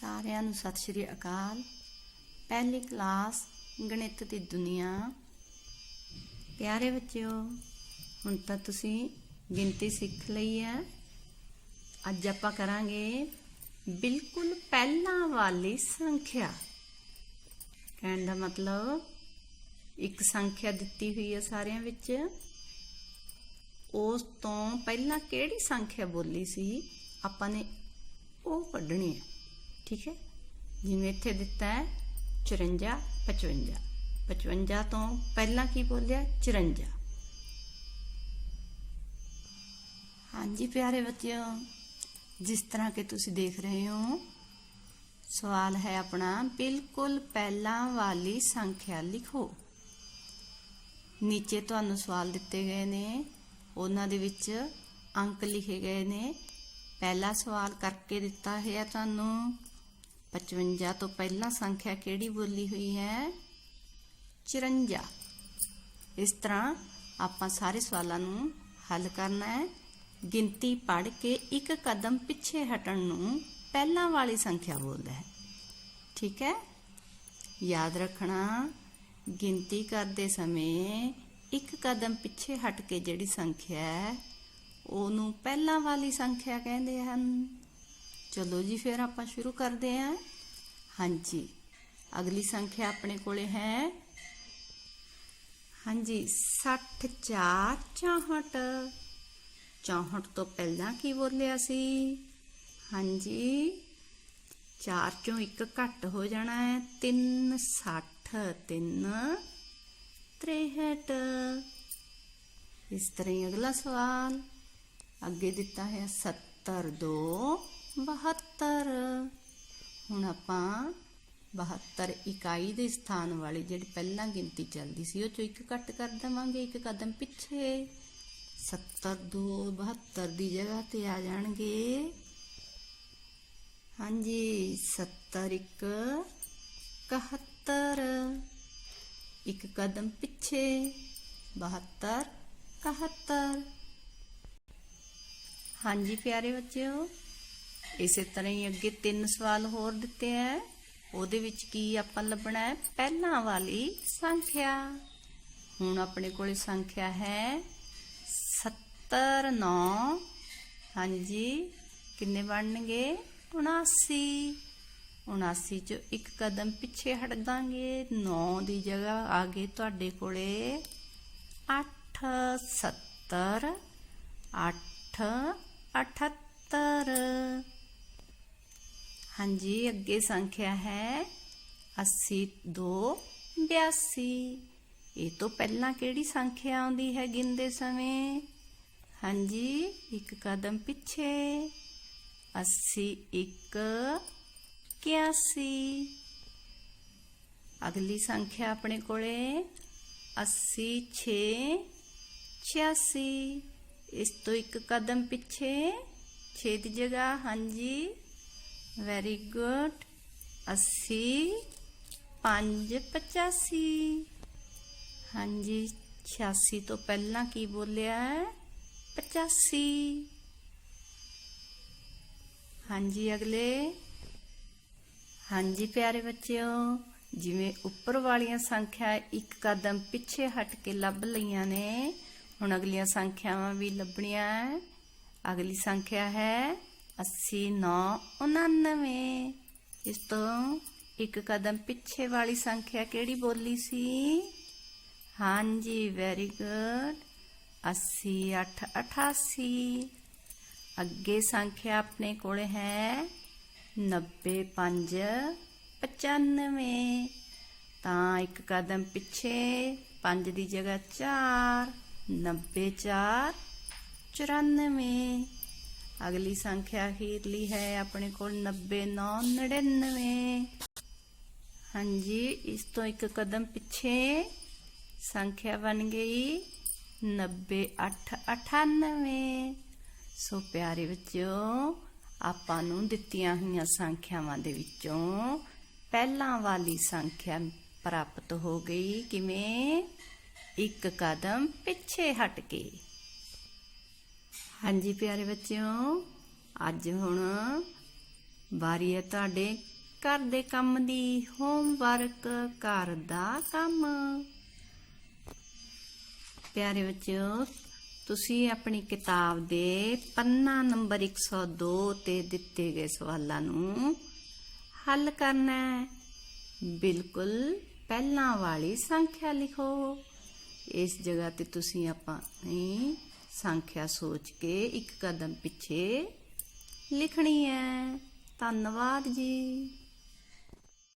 ਸਾਰਿਆਂ ਨੂੰ ਸਤਿ ਸ਼੍ਰੀ ਅਕਾਲ। ਪਹਿਲੀ ਕਲਾਸ ਗਣਿਤ ਦੀ ਦੁਨੀਆ। ਪਿਆਰੇ ਬੱਚਿਓ, ਹੁਣ ਤਾਂ ਤੁਸੀਂ ਗਿਣਤੀ ਸਿੱਖ ਲਈ ਹੈ। ਅੱਜ ਆਪਾਂ ਕਰਾਂਗੇ ਬਿਲਕੁਲ ਪਹਿਲਾਂ ਵਾਲੀ ਸੰਖਿਆ। ਕਹਿਣ ਦਾ ਮਤਲਬ, ਇੱਕ ਸੰਖਿਆ ਦਿੱਤੀ ਹੋਈ ਹੈ ਸਾਰਿਆਂ ਵਿੱਚ। ਉਸ ਤੋਂ ਪਹਿਲਾਂ ਕਿਹੜੀ ਸੰਖਿਆ ਬੋਲੀ ਸੀ? ਆਪਾਂ ਨੇ ਉਹ ਕੱਢਣੀ ਹੈ। ਠੀਕ ਹੈ? ਜਿਵੇਂ ਇੱਥੇ ਦਿੱਤਾ ਹੈ 54 55 55 ਤੋਂ ਪਹਿਲਾਂ ਕੀ ਬੋਲਿਆ? 54 ਹਾਂਜੀ ਪਿਆਰੇ ਬੱਚਿਓ, ਜਿਸ ਤਰ੍ਹਾਂ ਕਿ ਤੁਸੀਂ ਦੇਖ ਰਹੇ ਹੋ, ਸਵਾਲ ਹੈ ਆਪਣਾ, ਬਿਲਕੁਲ ਪਹਿਲਾਂ ਵਾਲੀ ਸੰਖਿਆ ਲਿਖੋ। ਨੀਚੇ ਤੁਹਾਨੂੰ ਸਵਾਲ ਦਿੱਤੇ ਗਏ ਨੇ, ਉਹਨਾਂ ਦੇ ਵਿੱਚ ਅੰਕ ਲਿਖੇ ਗਏ ਨੇ। ਪਹਿਲਾ ਸਵਾਲ ਕਰਕੇ ਦਿੱਤਾ ਹੈ ਤੁਹਾਨੂੰ। 55 ਤੋਂ ਪਹਿਲਾਂ ਸੰਖਿਆ ਕਿਹੜੀ ਬੋਲੀ ਹੋਈ ਹੈ? 54 ਇਸ ਤਰ੍ਹਾਂ ਆਪਾਂ ਸਾਰੇ ਸਵਾਲਾਂ ਨੂੰ ਹੱਲ ਕਰਨਾ ਹੈ। ਗਿਣਤੀ ਪੜ੍ਹ ਕੇ ਇੱਕ ਕਦਮ ਪਿੱਛੇ ਹਟਣ ਨੂੰ ਪਹਿਲਾਂ ਵਾਲੀ ਸੰਖਿਆ ਬੋਲਦਾ ਹੈ। ਠੀਕ ਹੈ? ਯਾਦ ਰੱਖਣਾ, ਗਿਣਤੀ ਕਰਦੇ ਸਮੇਂ ਇੱਕ ਕਦਮ ਪਿੱਛੇ ਹਟ ਕੇ ਜਿਹੜੀ ਸੰਖਿਆ ਹੈ, ਉਹਨੂੰ ਪਹਿਲਾਂ ਵਾਲੀ ਸੰਖਿਆ ਕਹਿੰਦੇ ਹਨ। ਚਲੋ ਜੀ, ਫਿਰ ਆਪਾਂ ਸ਼ੁਰੂ ਕਰਦੇ ਹਾਂ। ਹਾਂਜੀ। ਅਗਲੀ ਸੰਖਿਆ ਆਪਣੇ ਕੋਲੇ ਹੈ। ਹਾਂਜੀ 60 4 64 64 ਤੋਂ ਪਹਿਲਾਂ ਕੀ ਬੋਲਿਆ ਸੀ? ਹਾਂਜੀ 4 ਚੋਂ ਇੱਕ ਘੱਟ ਹੋ ਜਾਣਾ ਹੈ। 3 60 3 63 ਇਸ ਤਰ੍ਹਾਂ ਹੀ ਅਗਲਾ ਸਵਾਲ। ਅੱਗੇ ਦਿੱਤਾ ਹੈ 70 2 72 ਹੁਣ ਆਪਾਂ 72 ਇਕਾਈ ਦੇ ਸਥਾਨ ਵਾਲੀ ਜਿਹੜੀ ਪਹਿਲਾਂ ਗਿਣਤੀ ਚੱਲਦੀ ਸੀ, ਉਹ ਚੋਂ ਇੱਕ ਘੱਟ ਕਰ ਦੇਵਾਂਗੇ, ਇੱਕ ਕਦਮ ਪਿੱਛੇ। 70 2 72 ਦੀ ਜਗ੍ਹਾ ਤੇ ਆ ਜਾਣਗੇ। ਹਾਂਜੀ 70 ਇੱਕ 71 ਇੱਕ ਕਦਮ ਪਿੱਛੇ 72 71 ਹਾਂਜੀ, ਪਿਆਰੇ ਬੱਚਿਓ ਇਸੇ ਤਰ੍ਹਾਂ ਹੀ ਅੱਗੇ ਤਿੰਨ ਸਵਾਲ ਹੋਰ ਦਿੱਤੇ ਹੈ ਉਹਦੇ ਵਿੱਚ ਕੀ ਆਪਾਂ ਲੱਭਣਾ ਹੈ ਪਹਿਲਾਂ ਵਾਲੀ ਸੰਖਿਆ। ਹੁਣ ਆਪਣੇ ਕੋਲੇ ਸੰਖਿਆ ਹੈ 70 9 ਹਾਂਜੀ, ਕਿੰਨੇ ਬਣਨਗੇ? 79 79 'ਚੋਂ ਇੱਕ ਕਦਮ ਪਿੱਛੇ ਹਟ ਦਾਂਗੇ। 9 ਦੀ ਜਗ੍ਹਾ ਆ ਗਏ ਤੁਹਾਡੇ ਕੋਲੇ 8 70 8 78 ਹਾਂਜੀ ਅੱਗੇ ਸੰਖਿਆ ਹੈ 80 2 82 ਇਹ ਤੋਂ ਪਹਿਲਾਂ ਕਿਹੜੀ ਸੰਖਿਆ ਆਉਂਦੀ ਹੈ ਗਿਣਦੇ ਸਮੇਂ ਹਾਂਜੀ ਇੱਕ ਕਦਮ ਪਿੱਛੇ 80 1 81 ਅਗਲੀ ਸੰਖਿਆ ਆਪਣੇ ਕੋਲੇ 80 6 86 ਇਸ ਤੋਂ ਇੱਕ ਕਦਮ ਪਿੱਛੇ 6 ਦੀ ਜਗ੍ਹਾ ਹਾਂਜੀ ਵੈਰੀ ਗੁੱਡ 80 5 85 ਹਾਂਜੀ 86 ਤੋਂ ਪਹਿਲਾਂ ਕੀ ਬੋਲਿਆ ਹੈ? 85 ਹਾਂਜੀ, ਅਗਲੇ। ਹਾਂਜੀ, ਪਿਆਰੇ ਬੱਚਿਓ, ਜਿਵੇਂ ਉੱਪਰ ਵਾਲੀਆਂ ਸੰਖਿਆ ਇੱਕ ਕਦਮ ਪਿੱਛੇ ਹਟ ਕੇ ਲੱਭ ਲਈਆਂ ਨੇ, ਹੁਣ ਅਗਲੀਆਂ ਸੰਖਿਆਵਾਂ ਵੀ ਲੱਭਣੀਆਂ ਅਗਲੀ ਸੰਖਿਆ ਹੈ 80 9 99 ਇਸ ਤੋਂ ਇੱਕ ਕਦਮ ਪਿੱਛੇ ਵਾਲੀ ਸੰਖਿਆ ਕਿਹੜੀ ਬੋਲੀ ਸੀ? ਹਾਂਜੀ ਵੈਰੀ ਗੁੱਡ 80 8 88 ਅੱਗੇ ਸੰਖਿਆ ਆਪਣੇ ਕੋਲ ਹੈ 90 5 95 ਤਾਂ ਇੱਕ ਕਦਮ ਪਿੱਛੇ 5 ਦੀ ਜਗ੍ਹਾ 4 90 4 94 ਅਗਲੀ ਸੰਖਿਆ ਹੀਰਲੀ ਹੈ ਆਪਣੇ ਕੋਲ 90 9 99 ਹਾਂਜੀ ਇਸ ਤੋਂ ਇੱਕ ਕਦਮ ਪਿੱਛੇ ਸੰਖਿਆ ਬਣ ਗਈ 90 8 98 ਸੋ ਪਿਆਰੇ ਬੱਚਿਓ ਆਪਾਂ ਨੂੰ ਦਿੱਤੀਆਂ ਹੋਈਆਂ ਸੰਖਿਆਵਾਂ ਦੇ ਵਿੱਚੋਂ ਪਹਿਲਾਂ ਵਾਲੀ ਸੰਖਿਆ ਪ੍ਰਾਪਤ ਹੋ ਗਈ ਕਿਵੇਂ ਇੱਕ ਕਦਮ ਪਿੱਛੇ ਹਟ ਕੇ ਹਾਂਜੀ ਪਿਆਰੇ ਬੱਚਿਓ, ਅੱਜ ਹੁਣ ਵਾਰੀ ਹੈ ਤੁਹਾਡੇ ਘਰ ਦੇ ਕੰਮ ਦੀ ਹੋਮਵਰਕ ਘਰ ਦਾ ਕੰਮ। ਪਿਆਰੇ ਬੱਚਿਓ, ਤੁਸੀਂ ਆਪਣੀ ਕਿਤਾਬ ਦੇ ਪੰਨਾ ਨੰਬਰ 102 ਤੇ ਦਿੱਤੇ ਗਏ ਸਵਾਲਾਂ ਨੂੰ ਹੱਲ ਕਰਨਾ ਹੈ। ਬਿਲਕੁਲ ਪਹਿਲਾਂ ਵਾਲੀ ਸੰਖਿਆ ਲਿਖੋ। ਇਸ ਜਗ੍ਹਾ ਤੇ ਤੁਸੀਂ ਆਪਾਂ ਆਪਣੀ ਸੰਖਿਆ ਸੋਚ ਕੇ ਇੱਕ ਕਦਮ ਪਿੱਛੇ ਲਿਖਣੀ ਹੈ। ਧੰਨਵਾਦ ਜੀ।